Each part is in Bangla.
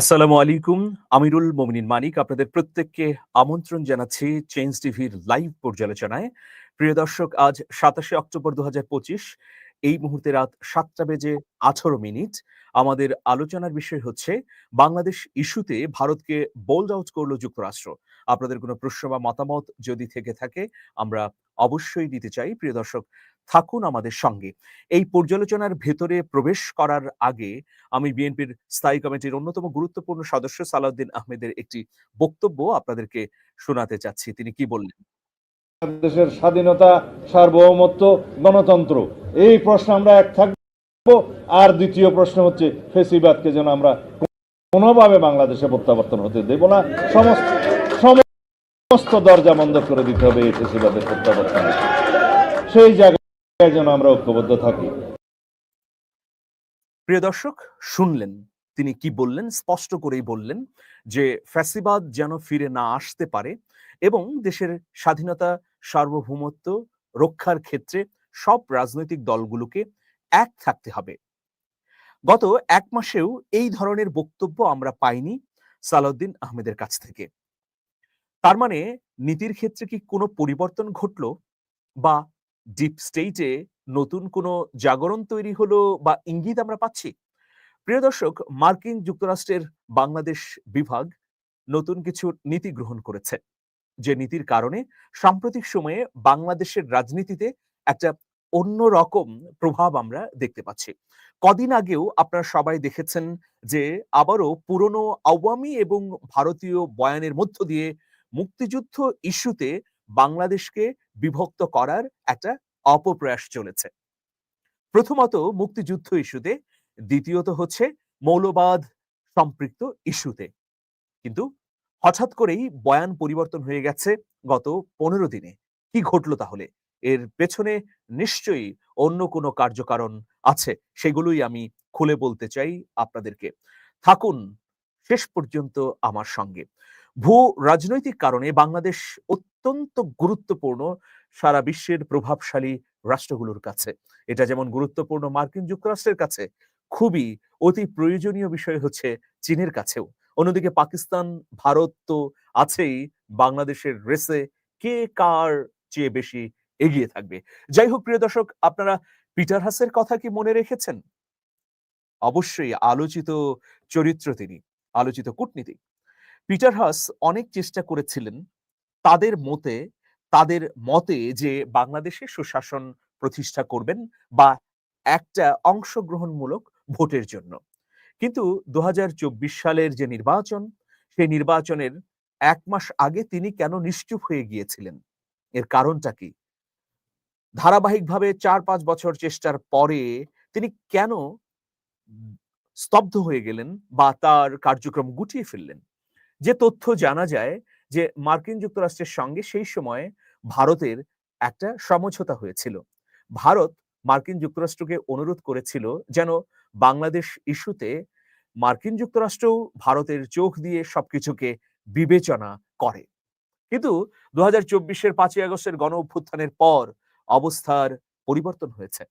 আসসালামু আলাইকুম, আমিরুল মোমিনিন মানিক আপনাদের প্রত্যেককে আমন্ত্রণ জানাচ্ছি চেঞ্জ টিভির লাইভ পর্যালোচনায়। প্রিয় দর্শক, আজ সাতাশে অক্টোবর দু হাজার পঁচিশ, এই মুহূর্তে রাত সাতটা বেজে আঠারো মিনিট। আমাদের আলোচনার বিষয় হচ্ছে, বাংলাদেশ ইস্যুতে ভারতকে বোল্ড আউট করল যুক্তরাষ্ট্র। আপনাদের কোনো প্রশ্ন বা মতামত যদি থেকে থাকে, আমরা অবশ্যই দিতে চাই। প্রিয় দর্শক, থাকুন আমাদের সঙ্গে। এই পর্যালোচনার ভেতরে প্রবেশ করার আগে আমি বিএনপির স্থায়ী কমিটির অন্যতম গুরুত্বপূর্ণ সদস্য সালাউদ্দিন আহমেদের একটি বক্তব্য আপনাদেরকে শোনাতে চাচ্ছি। তিনি কি বললেন? দেশের স্বাধীনতা, সার্বভৌমত্ব, গণতন্ত্র, এই প্রশ্ন আমরা এক থাকব। আর দ্বিতীয় প্রশ্ন হচ্ছে, ফেসিবাদকে যেন আমরা কোনোভাবে বাংলাদেশে প্রত্যাবর্তন হতে দেব না। সমস্ত সমস্ত দরজা বন্ধ করে দিতে হবে এই ফেসিবাদের প্রত্যাবর্তন সেই জায়গায় যেন আমরা ঐক্যবদ্ধ থাকি। প্রিয় দর্শক, শুনলেন, তিনি কি বললেন? স্পষ্ট করেই বললেন যে, ফ্যাসিবাদ যেন ফিরে না আসতে পারে এবং দেশের স্বাধীনতা, সার্বভৌমত্ব রক্ষার ক্ষেত্রে সব রাজনৈতিক দলগুলোকে এক থাকতে হবে। গত এক মাসেও এই ধরনের বক্তব্য আমরা পাইনি সালাউদ্দিন আহমেদের কাছ থেকে। তার মানে নীতির ক্ষেত্রে কি কোনো পরিবর্তন ঘটলো? বা ডিপ স্টেটে নতুন কোনো জাগরণ তৈরি হলো বা ইঙ্গিত আমরা পাচ্ছি? প্রিয় দর্শক, মার্কিন যুক্তরাষ্ট্রের বাংলাদেশ বিভাগ নতুন কিছু নীতি গ্রহণ করেছে। যে নীতির কারণে সাম্প্রতিক সময়ে বাংলাদেশের রাজনীতিতে একটা অন্য রকম প্রভাব আমরা দেখতে পাচ্ছি। কদিন আগেও আপনারা সবাই দেখেছেন যে আবারও পুরনো আওয়ামী এবং ভারতীয় বয়ানের মধ্য দিয়ে মুক্তিযুদ্ধ ইস্যুতে বাংলাদেশকে বিভক্ত করার একটা অপপ্রয়াস চলেছে। প্রথমত মুক্তিযুদ্ধ ইস্যুতে, দ্বিতীয়ত হচ্ছে মৌলবাদ সম্পৃক্ত ইস্যুতে। কিন্তু হঠাৎ করেই বয়ান পরিবর্তন হয়ে গেছে গত পনেরো দিনে। কি ঘটলো তাহলে? এর পেছনে নিশ্চয়ই অন্য কোনো কার্যকারণ আছে, সেগুলোই আমি খুলে বলতে চাই আপনাদেরকে। থাকুন, শেষ পর্যন্ত আমার সঙ্গে। ভূ রাজনৈতিক কারণে বাংলাদেশ অত্যন্ত গুরুত্বপূর্ণ সারা বিশ্বের প্রভাবশালী রাষ্ট্রগুলোর কাছে। এটা যেমন গুরুত্বপূর্ণ মার্কিন যুক্তরাষ্ট্রের কাছে, খুবই অতি প্রয়োজনীয় বিষয় হচ্ছে চীনের কাছেও। অন্যদিকে পাকিস্তান, ভারত তো আছেই, বাংলাদেশের রেসে কে কার চেয়ে বেশি এগিয়ে থাকবে? যাই হোক, প্রিয় দর্শক, আপনারা পিটার হাসের কথা কি মনে রেখেছেন? অবশ্যই আলোচিত চরিত্র তিনি, আলোচিত কূটনীতিক। পিটার হাস অনেক চেষ্টা করেছিলেন তাদের মতে তাদের মতে যে বাংলাদেশে সুশাসন প্রতিষ্ঠা করবেন বা একটা অংশগ্রহণমূলক ভোটের জন্য। কিন্তু দু হাজার চব্বিশ সালের যে নির্বাচন, সেই নির্বাচনের এক মাস আগে তিনি কেন নিশ্চুপ হয়ে গিয়েছিলেন? এর কারণটা কি? ধারাবাহিকভাবে চার পাঁচ বছর চেষ্টার পরে তিনি কেন স্তব্ধ হয়ে গেলেন বা তার কার্যক্রম গুটিয়ে ফেললেন? যে তথ্য জানা যায় যে মার্কিন যুক্তরাষ্ট্রের সঙ্গে সেই সময় ভারতের একটা সমঝোতা হয়েছিল। ভারত মার্কিন যুক্তরাষ্ট্রকে অনুরোধ করেছিল যেন বাংলাদেশ ইস্যুতে মার্কিন যুক্তরাষ্ট্রও ভারতের চোখ দিয়ে সবকিছুকে বিবেচনা করে। কিন্তু দু হাজার চব্বিশের পাঁচই আগস্টের গণ অভ্যুত্থানের পর অবস্থার পরিবর্তন হয়েছে।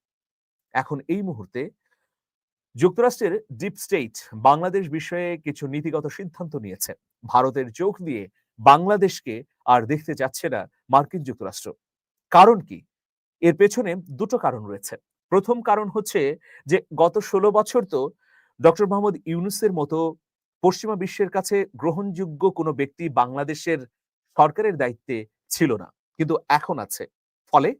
এখন এই মুহূর্তে যুক্তরাষ্ট্রের ডিপ স্টেট বাংলাদেশ বিষয়ে কিছু নীতিগত সিদ্ধান্ত নিয়েছে। ভারতের চোখ দিয়ে বাংলাদেশকে আর দেখতে যাচ্ছে না মার্কিন যুক্তরাষ্ট্র। কারণ কি? এর পেছনে দুটো কারণ রয়েছে। প্রথম কারণ হচ্ছে যে, গত ষোলো বছর তো ডক্টর মোহাম্মদ ইউনুসের মতো পশ্চিমা বিশ্বের কাছে গ্রহণযোগ্য কোনো ব্যক্তি বাংলাদেশের সরকারের দায়িত্বে ছিল না, কিন্তু এখন আছে। ফলে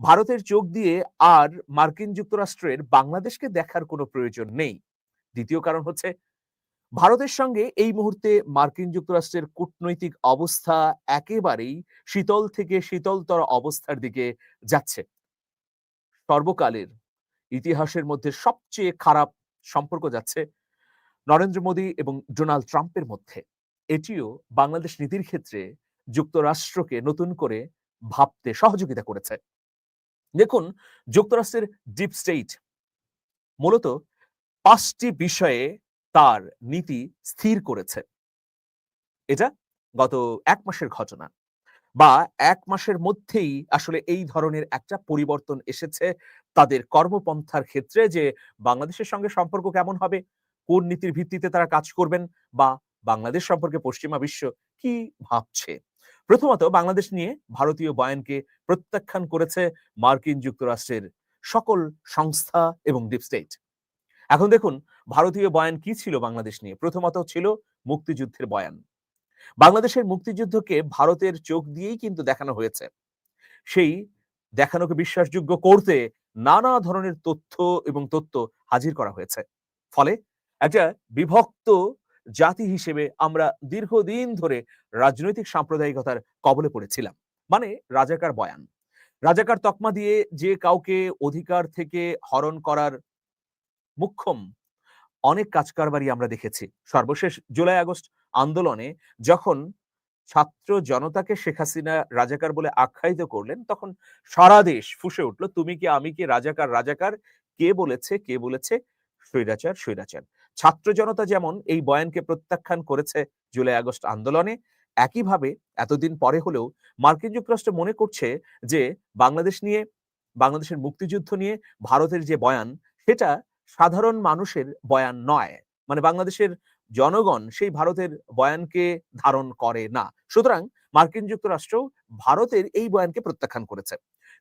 ভারতের চোখ দিয়ে আর মার্কিন যুক্তরাষ্ট্রের বাংলাদেশকে দেখার কোনো প্রয়োজন নেই। দ্বিতীয় কারণ হচ্ছে, ভারতের সঙ্গে এই মুহূর্তে মার্কিন যুক্তরাষ্ট্রের কূটনৈতিক অবস্থা একেবারেই শীতল থেকে শীতলতর অবস্থার দিকে যাচ্ছে। সর্বকালের ইতিহাসের মধ্যে সবচেয়ে খারাপ সম্পর্ক যাচ্ছে নরেন্দ্র মোদী এবং ডোনাল্ড ট্রাম্পের মধ্যে। এটিও বাংলাদেশ নীতির ক্ষেত্রে যুক্তরাষ্ট্রকে নতুন করে ভাবতে সহযোগিতা করেছে। দেখুন, যুক্তরাষ্ট্রের ডিপ স্টেট মূলত পাঁচটি বিষয়ে তার নীতি স্থির করেছে। এটা গত এক মাসের ঘটনা বা এক মাসের মধ্যেই আসলে এই ধরনের একটা পরিবর্তন এসেছে তাদের কর্মপন্থার ক্ষেত্রে যে বাংলাদেশের সঙ্গে সম্পর্ক কেমন হবে, কোন নীতির ভিত্তিতে তারা কাজ করবেন বা বাংলাদেশ সম্পর্কে পশ্চিমা বিশ্ব কি ভাবছে। প্রথমত বাংলাদেশ নিয়ে ভারতীয় বয়ানকে প্রত্যাখ্যান করেছে মার্কিন যুক্তরাষ্ট্রের সকল সংস্থা এবং ডিপ স্টেট। এখন দেখুন, ভারতীয় বয়ান কি ছিল বাংলাদেশ নিয়ে? প্রথমত ছিল মুক্তিযুদ্ধের বয়ান। বাংলাদেশের মুক্তিযুদ্ধকে ভারতের চোখ দিয়েই কিন্তু দেখানো হয়েছে। সেই দেখানোকে বিশ্বাসযোগ্য করতে নানা ধরনের তথ্য এবং তথ্য হাজির করা হয়েছে। ফলে একটা বিভক্ত জাতি হিসেবে আমরা দীর্ঘদিন ধরে রাজনৈতিক সাম্প্রদায়িকতার কবলে পড়েছিলাম। মানে রাজাকার বয়ান। রাজাকার তকমা দিয়ে যে কাউকে অধিকার থেকে হরণ করার মুখ্যম অনেক কাজকারবারই আমরা দেখেছি। সর্বশেষ জুলাই আগস্ট আন্দোলনে যখন ছাত্র জনতাকে শেখ হাসিনা রাজাকার বলে আখ্যায়িত করলেন, তখন সারা দেশ ফুসে উঠল, তুমি কি, আমি কি রাজাকার? রাজাকার? কে বলেছে? কে বলেছে? স্বৈরাচার স্বৈরাচার। ছাত্র জনতা যেমন এই বয়ানকে প্রত্যাখ্যান করেছে জুলাই আগস্ট আন্দোলনে, একইভাবে এতদিন পরে হলেও মার্কিন যুক্তরাষ্ট্র মনে করছে যে বাংলাদেশ নিয়ে, বাংলাদেশের মুক্তিযুদ্ধ নিয়ে ভারতের যে বয়ান, সেটা সাধারণ মানুষের বয়ান নয়। মানে বাংলাদেশের জনগণ সেই ভারতের বয়ানকে ধারণ করে না। সুতরাং মার্কিন যুক্তরাষ্ট্র ভারতের এই বয়ানকে প্রত্যাখ্যান করেছে।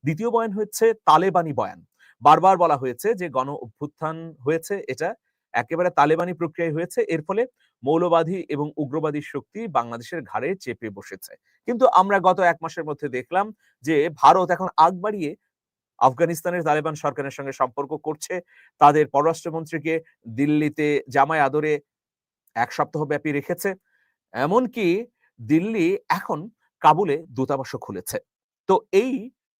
দ্বিতীয় বয়ান হচ্ছে তালেবানি বয়ান। বারবার বলা হয়েছে যে গণ অভ্যুত্থান হয়েছে, এটা একেবারে তালেবানি প্রক্রিয়ায় হয়েছে। এর ফলে মৌলবাদী এবং উগ্রবাদী শক্তি বাংলাদেশের ঘাড়ে চেপে বসেছে। কিন্তু আমরা গত এক মাসের মধ্যে দেখলাম যে ভারত এখন আগ বাড়িয়ে আফগানিস্তানের তালেবান সরকারের সঙ্গে সম্পর্ক করছে। তাদের পররাষ্ট্রমন্ত্রীকে দিল্লিতে জামাই আদরে এক সপ্তাহ ব্যাপী রেখেছে। এমনকি দিল্লি এখন কাবুলে দূতাবাসও খুলেছে। তো এই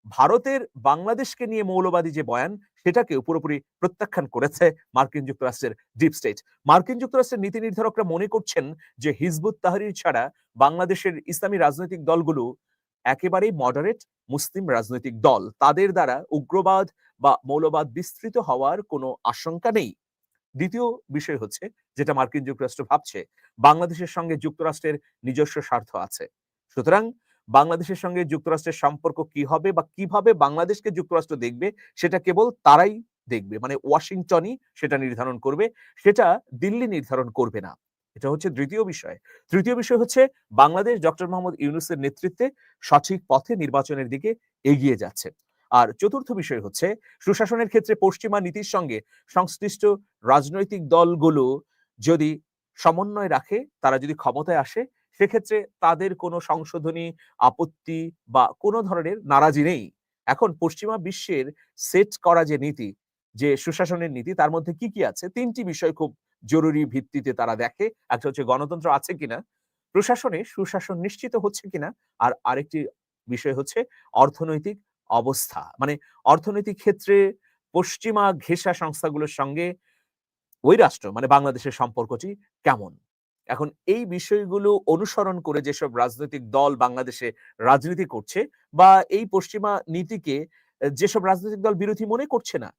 ভারতের বাংলাদেশকে নিয়ে মৌলবাদী যে বয়ান, সেটাকে পুরোপুরি প্রত্যাখ্যান করেছে মার্কিন যুক্তরাষ্ট্রের ডিপ স্টেট। মার্কিন যুক্তরাষ্ট্রের নীতি নির্ধারকরা মনে করছেন যে হিজবুত তাহরির ছাড়া বাংলাদেশের ইসলামী রাজনৈতিক দলগুলো একেবারেই মডারেট মুসলিম রাজনৈতিক দল। তাদের দ্বারা উগ্রবাদ বা মৌলবাদ বিস্তৃত হওয়ার কোনো আশঙ্কা নেই। দ্বিতীয় বিষয় হচ্ছে, যেটা মার্কিন যুক্তরাষ্ট্র ভাবছে, বাংলাদেশের সঙ্গে যুক্তরাষ্ট্রের নিজস্ব স্বার্থ আছে। সুতরাং বাংলাদেশের সঙ্গে যুক্তরাষ্ট্রের সম্পর্ক কি হবে বা কীভাবে বাংলাদেশকে যুক্তরাষ্ট্র দেখবে, সেটা কেবল তারাই দেখবে। মানে ওয়াশিংটনই সেটা নির্ধারণ করবে, সেটা দিল্লি নির্ধারণ করবে না। এটা হচ্ছে দ্বিতীয় বিষয়। তৃতীয় বিষয় হচ্ছে বাংলাদেশ ডক্টর মোহাম্মদ ইউনুসের নেতৃত্বে সঠিক পথে নির্বাচনের দিকে এগিয়ে যাচ্ছে। আর চতুর্থ বিষয় হচ্ছে সুশাসনের ক্ষেত্রে পশ্চিমা নীতির সঙ্গে সংশ্লিষ্ট রাজনৈতিক দলগুলো যদি সমন্বয় রাখে, তারা যদি ক্ষমতায় আসে সেক্ষেত্রে তাদের কোনো সংশোধনী, আপত্তি বা কোনো ধরনের নারাজি নেই। এখন পশ্চিমা বিশ্বের সেট করা যে নীতি, যে সুশাসনের নীতি, তার মধ্যে কি কি আছে? তিনটি বিষয় খুব জরুরি ভিত্তিতে তারা দেখে। একটা হচ্ছে গণতন্ত্র আছে কিনা, প্রশাসনে সুশাসন নিশ্চিত হচ্ছে কিনা, আর আরেকটি বিষয় হচ্ছে অর্থনৈতিক অবস্থা। মানে অর্থনৈতিক ক্ষেত্রে পশ্চিমা ঘেঁষা সংস্থাগুলোর সঙ্গে ওই রাষ্ট্র মানে বাংলাদেশের সম্পর্কটি কেমন? এখন এই বিষয়গুলো অনুসরণ করে যেসব রাজনৈতিক দল বাংলাদেশে রাজনীতি করছে বা এই পশ্চিমা নীতিকে যেসব রাজনৈতিক দল বিরোধী মনে করছে না,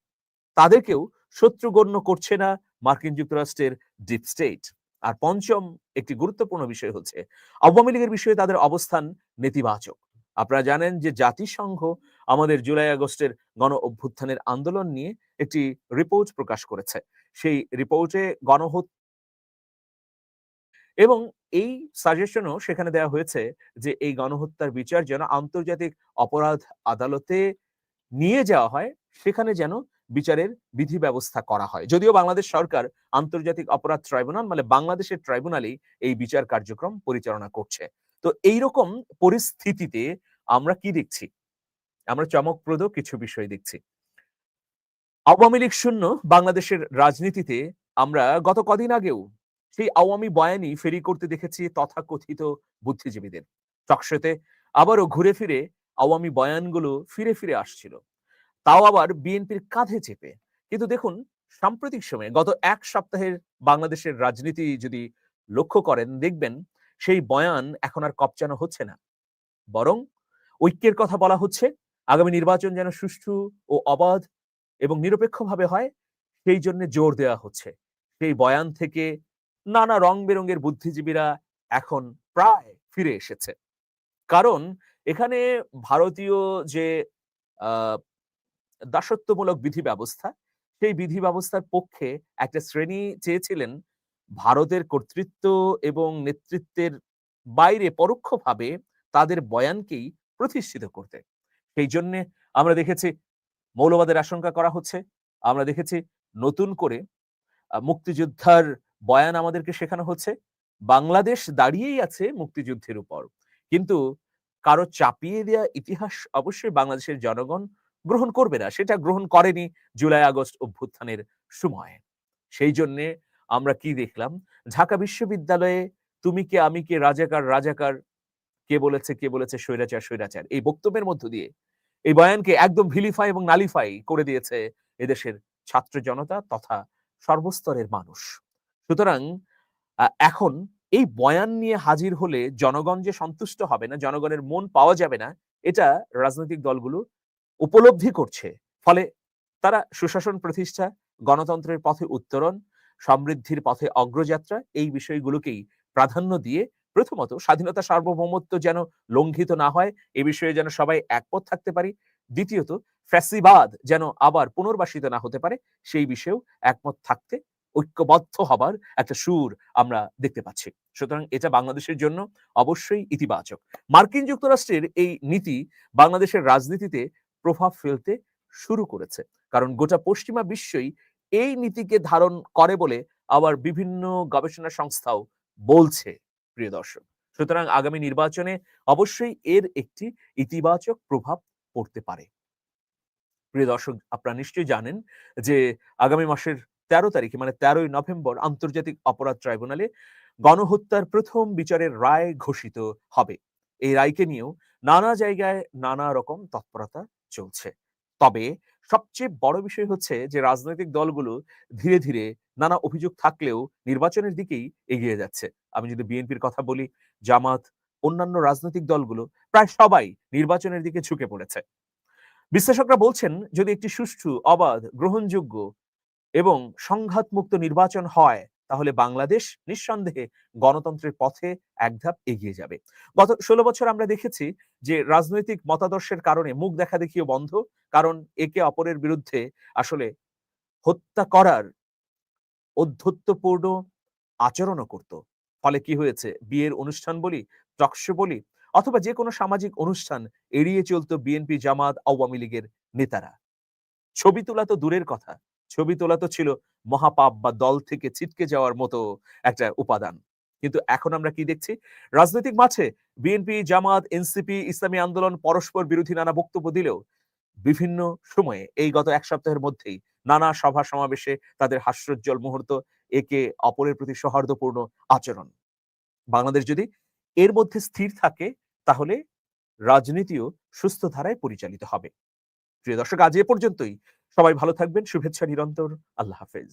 তাদেরকেও শত্রু গণ্য করছে না মার্কিন যুক্তরাষ্ট্রের ডিপ স্টেট। আর পঞ্চম একটি গুরুত্বপূর্ণ বিষয় হচ্ছে, আওয়ামী লীগের বিষয়ে তাদের অবস্থান নেতিবাচক। আপনারা জানেন যে জাতিসংঘ আমাদের জুলাই আগস্টের গণ অভ্যুত্থানের আন্দোলন নিয়ে একটি রিপোর্ট প্রকাশ করেছে। সেই রিপোর্টে গণহত্যা এবং এই সাজেশনও সেখানে দেওয়া হয়েছে যে, এই গণহত্যার বিচার যেন আন্তর্জাতিক অপরাধ আদালতে নিয়ে যাওয়া হয়, সেখানে যেন বিচারের বিধি ব্যবস্থা করা হয়। যদিও বাংলাদেশ সরকার আন্তর্জাতিক অপরাধ ট্রাইব্যুনাল মানে বাংলাদেশের ট্রাইব্যুনালই এই বিচার কার্যক্রম পরিচালনা করছে। তো এই রকম পরিস্থিতিতে আমরা কি দেখছি? আমরা চমকপ্রদ কিছু বিষয় দেখছি। আওয়ামী লীগ শূন্য বাংলাদেশের রাজনীতিতে আমরা গত কদিন আগেও সেই আওয়ামী বয়ানই ফেরি করতে দেখেছি তথাকথিত বুদ্ধিজীবীদের। টকশোতে আবারও ঘুরে ফিরে আওয়ামী বয়ানগুলো ফিরে ফিরে আসছিল। তাও আবার বিএনপির কাঁধে চেপে। কিন্তু দেখুন, সাম্প্রতিক সময়ে গত এক সপ্তাহের বাংলাদেশের রাজনীতি যদি লক্ষ্য করেন, দেখবেন সেই বয়ান এখন আর কপচানো হচ্ছে না। বরং ঐক্যের কথা বলা হচ্ছে, আগামী নির্বাচন যেন সুষ্ঠু ও অবাধ এবং নিরপেক্ষভাবে হয়, সেই জন্য জোর দেওয়া হচ্ছে। সেই বয়ান থেকে নানা রং বেরঙের বুদ্ধিজীবীরা এখন প্রায় ফিরে এসেছে। কারণ এখানে ভারতীয় যে দাসত্বমূলক বিধি ব্যবস্থা সেই বিধি ব্যবস্থার পক্ষে একটা শ্রেণি চেয়েছিলেন ভারতের কর্তৃত্ব এবং নেতৃত্বের বাইরে পরোক্ষভাবে তাদের বয়ানকেই প্রতিষ্ঠিত করতে। সেই জন্যে আমরা দেখেছি মৌলবাদের আশঙ্কা করা হচ্ছে। আমরা দেখেছি নতুন করে মুক্তিযোদ্ধার বয়ান আমাদেরকে শেখানো হচ্ছে। বাংলাদেশ দাঁড়িয়েই আছে মুক্তিযুদ্ধের উপর। কিন্তু কারও চাপিয়ে দেওয়া ইতিহাস অবশ্যই বাংলাদেশের জনগণ গ্রহণ করবে না। সেটা গ্রহণ করেনি জুলাই আগস্ট অভ্যুত্থানের সময়। সেই জন্যে আমরা কি দেখলাম? ঢাকা বিশ্ববিদ্যালয়ে তুমি কে, আমি কে, রাজাকার রাজাকার, কে বলেছে কে বলেছে, স্বৈরাচার স্বৈরাচার, এই বক্তব্যের মধ্য দিয়ে এই বয়ানকে একদম ভিলিফাই এবং নালিফাই করে দিয়েছে এদেশের ছাত্র জনতা তথা সর্বস্তরের মানুষ। সুতরাং এখন এই বয়ান নিয়ে হাজির হলে জনগণ যে সন্তুষ্ট হবে না, জনগণের মন পাওয়া যাবে না, এটা রাজনৈতিক দলগুলো উপলব্ধি করছে। ফলে তারা সুশাসন প্রতিষ্ঠা, গণতন্ত্রের পথে উত্তরণ, সমৃদ্ধির পথে অগ্রযাত্রা, এই বিষয়গুলোকেই প্রাধান্য দিয়ে প্রথমত স্বাধীনতা সার্বভৌমত্ব যেন লঙ্ঘিত না হয়, এ বিষয়ে যেন সবাই একমত থাকতে পারি। দ্বিতীয়ত, ফ্যাসিবাদ যেন আবার পুনর্বাসিত না হতে পারে, সেই বিষয়েও একমত থাকতে ঐক্যবদ্ধ হবার একটা সুর আমরা দেখতে পাচ্ছি। সুতরাং এটা বাংলাদেশের জন্য অবশ্যই ইতিবাচক। মার্কিন যুক্তরাষ্ট্রের এই নীতি বাংলাদেশের রাজনীতিতে প্রভাব ফেলতে শুরু করেছে। কারণ গোটা পশ্চিমা বিশ্বই এই নীতিকে ধারণ করে বলে আবার বিভিন্ন গবেষণা সংস্থাও বলছে, প্রিয় দর্শক। সুতরাং আগামী নির্বাচনে অবশ্যই এর একটি ইতিবাচক প্রভাব পড়তে পারে। প্রিয় দর্শক, আপনারা নিশ্চয়ই জানেন যে আগামী মাসের তেরো তারিখে মানে তেরোই নভেম্বর আন্তর্জাতিক অপরাধ ট্রাইব্যুনালে গণহত্যার প্রথম বিচারের রায় ঘোষিত হবে। এই রায়কে নিয়েও নানা জায়গায় নানা রকম তৎপরতা চলছে। তবে সবচেয়ে বড় বিষয় হচ্ছে যে, রাজনৈতিক দলগুলো ধীরে ধীরে নানা অভিযোগ থাকলেও নির্বাচনের দিকেই এগিয়ে যাচ্ছে। আমি যদি বিএনপির কথা বলি, জামাত, অন্যান্য রাজনৈতিক দলগুলো প্রায় সবাই নির্বাচনের দিকে ঝুঁকে পড়েছে। বিশ্লেষকরা বলছেন, যদি একটি সুষ্ঠু, অবাধ, গ্রহণযোগ্য এবং সংঘাতমুক্ত নির্বাচন হয়, তাহলে বাংলাদেশ নিঃসন্দেহে গণতন্ত্রের পথে এক ধাপ এগিয়ে যাবে। গত ষোলো বছর আমরা দেখেছি যে রাজনৈতিক মতাদর্শের কারণে মুখ দেখা দেখিও বন্ধ, কারণ একে অপরের বিরুদ্ধে আসলে হত্যা করার অধ্যত্বপূর্ণ আচরণও করত। ফলে কি হয়েছে? বিয়ের অনুষ্ঠান বলি, টকশো বলি, অথবা যে কোনো সামাজিক অনুষ্ঠান এড়িয়ে চলতো বিএনপি জামাত আওয়ামী লীগের নেতারা। ছবি তোলা তো দূরের কথা। ছবি তোলা তো ছিল মহাপাপ বা দল থেকে ছিটকে যাওয়ার মতো একটা উপাদান। কিন্তু এখন আমরা কি দেখছি? রাজনৈতিক মাঠে বিএনপি, জামাত, এনসিপি, ইসলামী আন্দোলন, পরস্পর বিরোধী নানা বক্তব্য দিলেও বিভিন্ন সময়ে এই গত এক সপ্তাহের মধ্যেই নানা সভা সমাবেশে তাদের হাস্যোজ্জ্বল মুহূর্ত, একে অপরের প্রতি সৌহার্দ্যপূর্ণ আচরণ। বাংলাদেশ যদি এর মধ্যে স্থির থাকে, তাহলে রাজনীতিও সুস্থ ধারায় পরিচালিত হবে। প্রিয় দর্শক, আজ এ পর্যন্তই। সবাই ভালো থাকবেন শুভেচ্ছা নিরন্তর আল্লাহ হাফেজ।